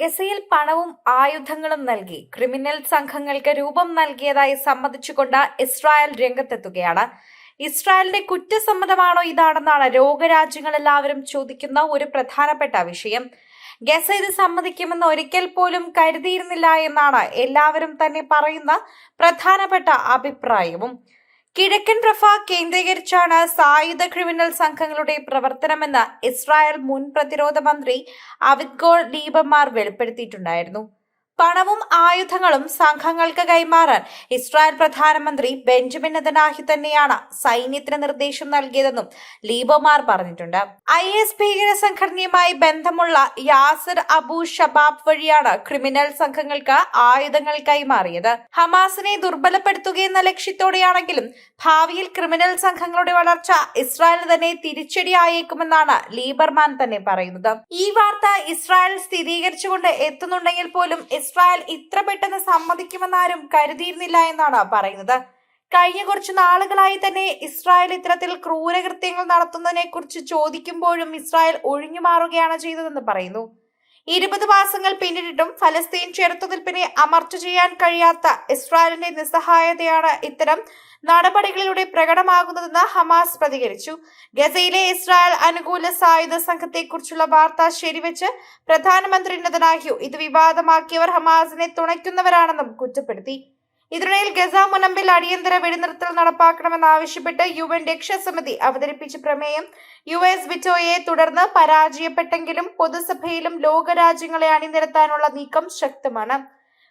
ഗസയിൽ പണവും ആയുധങ്ങളും നൽകി ക്രിമിനൽ സംഘങ്ങൾക്ക് രൂപം നൽകിയതായി സമ്മതിച്ചുകൊണ്ട് ഇസ്രായേൽ രംഗത്തെത്തുകയാണ്. ഇസ്രായേലിന്റെ കുറ്റസമ്മതമാണോ ഇതാണെന്നാണ് ലോകരാജ്യങ്ങളെല്ലാവരും ചോദിക്കുന്ന ഒരു പ്രധാനപ്പെട്ട വിഷയം. ഗസ ഇത് സമ്മതിക്കുമെന്ന് ഒരിക്കൽ പോലും കരുതിയിരുന്നില്ല എന്നാണ് എല്ലാവരും തന്നെ പറയുന്ന പ്രധാനപ്പെട്ട അഭിപ്രായവും. കിഴക്കൻ റഫ കേന്ദ്രീകരിച്ചാണ് സായുധ ക്രിമിനൽ സംഘങ്ങളുടെ പ്രവർത്തനമെന്ന് ഇസ്രായേൽ മുൻ പ്രതിരോധ മന്ത്രി അവിദ്ഗോൾ ലീബമാർ വെളിപ്പെടുത്തിയിട്ടുണ്ടായിരുന്നു. പണവും ആയുധങ്ങളും സംഘങ്ങൾക്ക് കൈമാറാൻ ഇസ്രായേൽ പ്രധാനമന്ത്രി ബെഞ്ചമിൻ നെതനാഹി തന്നെയാണ് സൈന്യത്തിന് നിർദ്ദേശം നൽകിയതെന്നും ലീബോമാർ പറഞ്ഞിട്ടുണ്ട്. ഐ എസ് ഭീകര സംഘടനയുമായി ബന്ധമുള്ള യാസിർ അബു ഷബാബ് വഴിയാണ് ക്രിമിനൽ സംഘങ്ങൾക്ക് ആയുധങ്ങൾ കൈമാറിയത്. ഹമാസിനെ ദുർബലപ്പെടുത്തുകയെന്ന ലക്ഷ്യത്തോടെയാണെങ്കിലും ഭാവിയിൽ ക്രിമിനൽ സംഘങ്ങളുടെ വളർച്ച ഇസ്രായേലിന് തന്നെ തിരിച്ചടിയായേക്കുമെന്നാണ് ലീബർമാൻ തന്നെ പറയുന്നത്. ഈ വാർത്ത ഇസ്രായേൽ സ്ഥിരീകരിച്ചുകൊണ്ട് എത്തുന്നുണ്ടെങ്കിൽ പോലും ഇസ്രായേൽ ഇത്ര പെട്ടെന്ന് സമ്മതിക്കുമെന്നാരും കരുതിയിരുന്നില്ല എന്നാണ് പറയുന്നത്. കഴിഞ്ഞ കുറച്ച് നാളുകളായി തന്നെ ഇസ്രായേൽ ഇത്തരത്തിൽ ക്രൂരകൃത്യങ്ങൾ നടത്തുന്നതിനെ കുറിച്ച് ചോദിക്കുമ്പോഴും ഇസ്രായേൽ ഒഴിഞ്ഞു മാറുകയാണ് ചെയ്തതെന്ന് പറയുന്നു. ഇരുപത് മാസങ്ങൾ പിന്നിട്ടിട്ടും ഫലസ്തീൻ ചെറുത്തുനിൽപ്പിനെ അമർച്ച ചെയ്യാൻ കഴിയാത്ത ഇസ്രായേലിന്റെ നിസ്സഹായതയാണ് ഇത്തരം നടപടികളിലൂടെ പ്രകടമാകുന്നതെന്ന് ഹമാസ് പ്രതികരിച്ചു. ഗസയിലെ ഇസ്രായേൽ അനുകൂല സായുധ സംഘത്തെക്കുറിച്ചുള്ള വാർത്ത ശരിവെച്ച് പ്രധാനമന്ത്രി നെതനാഹ്യു ഇത് വിവാദമാക്കിയവർ ഹമാസിനെ തുണയ്ക്കുന്നവരാണെന്നും കുറ്റപ്പെടുത്തി. ഇതിനിടയിൽ ഗസ മുനമ്പിൽ അടിയന്തര വെടിനിർത്തൽ നടപ്പാക്കണമെന്നാവശ്യപ്പെട്ട് യു എൻ രക്ഷാസമിതി അവതരിപ്പിച്ച പ്രമേയം യു എസ് വിറ്റോയെ തുടർന്ന് പരാജയപ്പെട്ടെങ്കിലും പൊതുസഭയിലും ലോകരാജ്യങ്ങളെ അണിനിരത്താനുള്ള നീക്കം ശക്തമാണ്.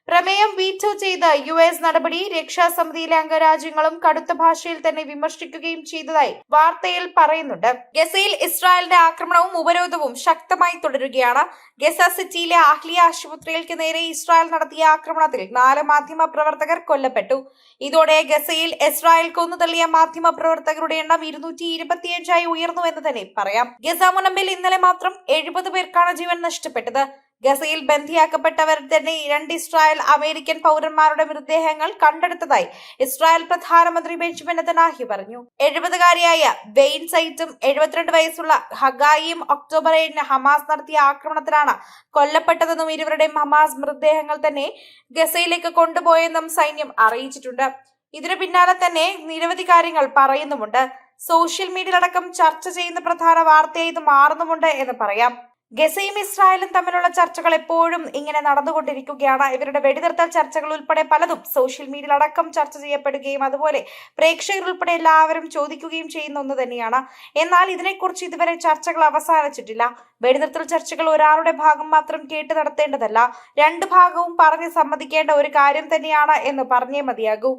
പ്രമേയം വീറ്റോ ചെയ്ത യു എസ് നടപടി രക്ഷാസമിതിയിലെ അംഗരാജ്യങ്ങളും കടുത്ത ഭാഷയിൽ തന്നെ വിമർശിക്കുകയും ചെയ്തതായി വാർത്തയിൽ പറയുന്നുണ്ട്. ഗസയിൽ ഇസ്രായേലിന്റെ ആക്രമണവും ഉപരോധവും ശക്തമായി തുടരുകയാണ്. ഗസ സിറ്റിയിലെ അഹ്ലിയ ആശുപത്രികൾക്ക് നേരെ ഇസ്രായേൽ നടത്തിയ ആക്രമണത്തിൽ നാല് മാധ്യമ പ്രവർത്തകർ കൊല്ലപ്പെട്ടു. ഇതോടെ ഗസയിൽ ഇസ്രായേൽ കൊന്നുതള്ളിയ മാധ്യമ പ്രവർത്തകരുടെ എണ്ണം ഇരുന്നൂറ്റി ഇരുപത്തിയഞ്ചായി ഉയർന്നു എന്ന് തന്നെ പറയാം. ഗസ മുനമ്പിൽ ഇന്നലെ മാത്രം എഴുപത് പേർക്കാണ് ജീവൻ നഷ്ടപ്പെട്ടത്. ഗസയിൽ ബന്ധിയാക്കപ്പെട്ടവർ തന്നെ രണ്ട് ഇസ്രായേൽ അമേരിക്കൻ പൗരന്മാരുടെ മൃതദേഹങ്ങൾ കണ്ടെടുത്തതായി ഇസ്രായേൽ പ്രധാനമന്ത്രി ബെഞ്ചമിൻ നെതനാഹി പറഞ്ഞു. എഴുപതുകാരിയായ വെയിൻ സൈറ്റും എഴുപത്തിരണ്ട് വയസ്സുള്ള ഹഗായിയും ഒക്ടോബർ ഏഴിന് ഹമാസ് നടത്തിയ ആക്രമണത്തിലാണ് കൊല്ലപ്പെട്ടതെന്നും ഇരുവരുടെയും ഹമാസ് മൃതദേഹങ്ങൾ തന്നെ ഗസയിലേക്ക് കൊണ്ടുപോയെന്നും സൈന്യം അറിയിച്ചിട്ടുണ്ട്. ഇതിനു പിന്നാലെ തന്നെ നിരവധി കാര്യങ്ങൾ പറയുന്നുമുണ്ട്. സോഷ്യൽ മീഡിയയിലടക്കം ചർച്ച ചെയ്യുന്ന പ്രധാന വാർത്തയായി ഇത് മാറുന്നുമുണ്ട് എന്ന് പറയാം. ഗസയും ഇസ്രായേലും തമ്മിലുള്ള ചർച്ചകൾ എപ്പോഴും ഇങ്ങനെ നടന്നുകൊണ്ടിരിക്കുകയാണ്. ഇവരുടെ വെടിനിർത്തൽ ചർച്ചകൾ ഉൾപ്പെടെ പലതും സോഷ്യൽ മീഡിയയിൽ അടക്കം ചർച്ച ചെയ്യപ്പെടുകയും അതുപോലെ പ്രേക്ഷകർ ഉൾപ്പെടെ എല്ലാവരും ചോദിക്കുകയും ചെയ്യുന്ന ഒന്ന് തന്നെയാണ്. എന്നാൽ ഇതിനെക്കുറിച്ച് ഇതുവരെ ചർച്ചകൾ അവസാനിച്ചിട്ടില്ല. വെടിനിർത്തൽ ചർച്ചകൾ ഒരാളുടെ ഭാഗം മാത്രം കേട്ട് നടത്തേണ്ടതല്ല. രണ്ട് ഭാഗവും പറഞ്ഞ് സമ്മതിക്കേണ്ട ഒരു കാര്യം തന്നെയാണ് എന്ന് പറഞ്ഞേ മതിയാകൂ.